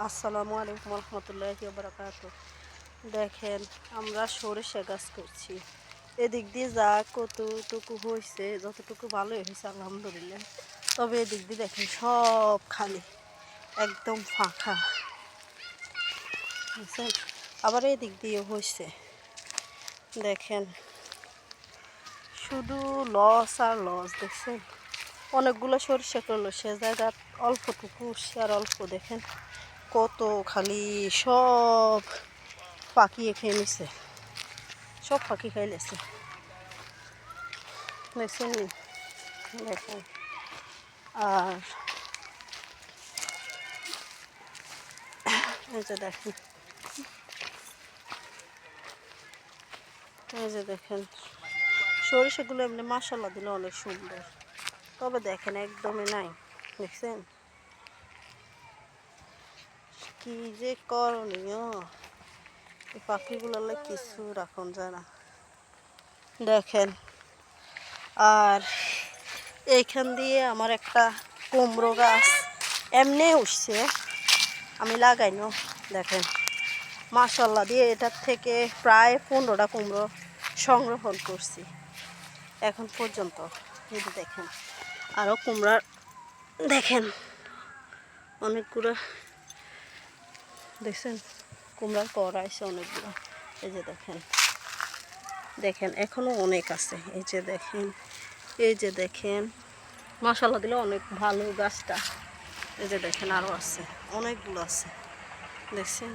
আসসালামু আলাইকুম রহমতুল্লাহ বারাকাত দেখেন, আমরা সরিষা গাছ করছি। এদিক দিয়ে যা কতটুকু হয়েছে, যতটুকু ভালোই হয়েছে, আলহামদুলিল্লাহ। তবে এদিক দিয়ে দেখেন, সব খালি, একদম ফাঁকা। বুঝছেন? আবার এদিক দিয়ে হয়েছে। দেখেন, শুধু লস আর লস, দেখছেন? অনেকগুলো সরিষা করল, সে জায়গা অল্পটুকু উঠছে আর অল্প, দেখেন? কত খালি সব পাকিয়ে খেয়ে নিছে। সব পাখি খাই লেছে দেখছেন দেখেন। আর এই যে দেখেন। এই যে দেখেন। সরিষাগুলো এমনি মশলা দিলে অনেক সুন্দর। তবে দেখেন, একদমই নাই। দেখছেন? কি যে করণীয়? এই পাখিগুলো কিছু রাখুন যায় না। দেখেন, আর এইখান দিয়ে আমার একটা কুমড়ো গাছ এমনি উঠছে, আমি লাগাইনো দেখেন মাসাল্লাহ দিয়ে এটার থেকে প্রায় পনেরোটা কুমড়ো সংগ্রহণ করছি, এখন পর্যন্ত। এই দেখেন আরও কুমড়ার, দেখেন, অনেকগুলো দেখছেন? কুমড়ার কর আছে অনেকগুলো। এই যে দেখেন। দেখেন, এখনও অনেক আছে। এই যে দেখেন, এই যে দেখেন। মশালা দিলে অনেক ভালো গাছটা। এই যে দেখেন আরও আছে। অনেকগুলো আছে। দেখছেন?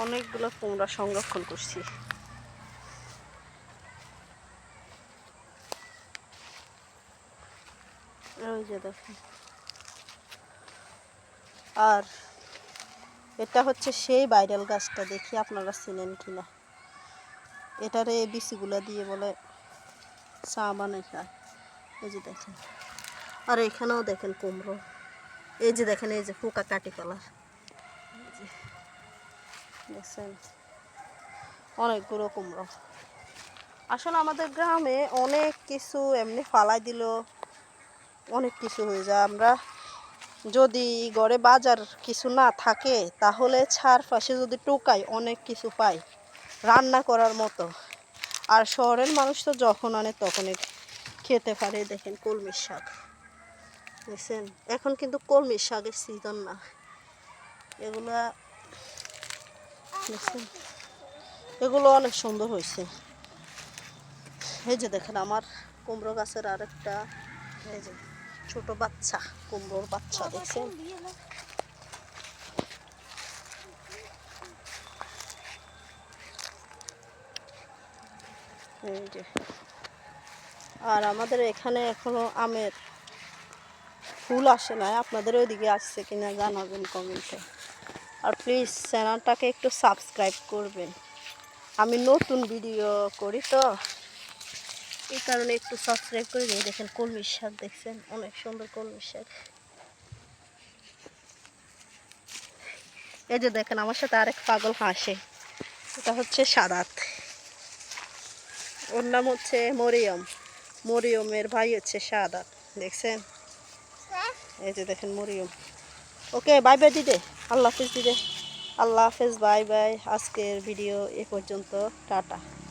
অনেকগুলো কুমড়া সংরক্ষণ করছি। ওই যে দেখেন। আর এটা হচ্ছে সেই ভাইরাল গাছটা, দেখি আপনারা চিনেন কিনা। এটারে বিচিগুলো দিয়ে বলে চা বানাই খায় এই যে দেখেন। আর এখানেও দেখেন কুমড়ো। এই যে দেখেন, এই যে পোকা কাটি কালার। দেখছেন? অনেকগুলো কুমড়ো। আসলে আমাদের গ্রামে অনেক কিছু এমনি ফালাই দিল অনেক কিছু হয়ে যায়। আমরা যদি ঘরে বাজার কিছু না থাকে, তাহলে ছাড় পাশে যদি টোকাই, অনেক কিছু পাই। রান্না করার মতো। আর শহরের মানুষ তো যখন আনে, তখনই খেতে পারে দেখেন কলমির শাক। দেখছেন? এখন কিন্তু কলমির শাকের সিজন না। এগুলা দেখছেন? এগুলো অনেক সুন্দর হয়েছে। এই যে দেখেন, আমার কুমড়ো গাছের আরেকটা, এই যে। ছোট বাচ্চা, কুমড়োর বাচ্চা, দেখছেন? আর আমাদের এখানে এখনও আমের ফুল আসে নাই। আপনাদের ওইদিকে আসছে কিনা জানাবেন কমেন্টে। আর প্লিজ চ্যানেলটাকে একটু সাবস্ক্রাইব করবেন। আমি নতুন ভিডিও করি তো। এই কারণে একটু সাবস্ক্রাইব করে দিয়ে দেখেন কলমির শাক দেখছেন, অনেক সুন্দর কলমির শাক। এই যে দেখেন, আমার সাথে আরেক পাগল হাসে। এটা হচ্ছে সাদাত। ওর নাম হচ্ছে মরিয়ম। মরিয়মের ভাই হচ্ছে সাদাত, দেখছেন? এই যে দেখেন মরিয়ম। ওকে বাই বাই দিদে। আল্লাহ হাফিজ দিদে। আল্লাহ হাফেজ বাই বাই আজকের ভিডিও এ পর্যন্ত, টাটা।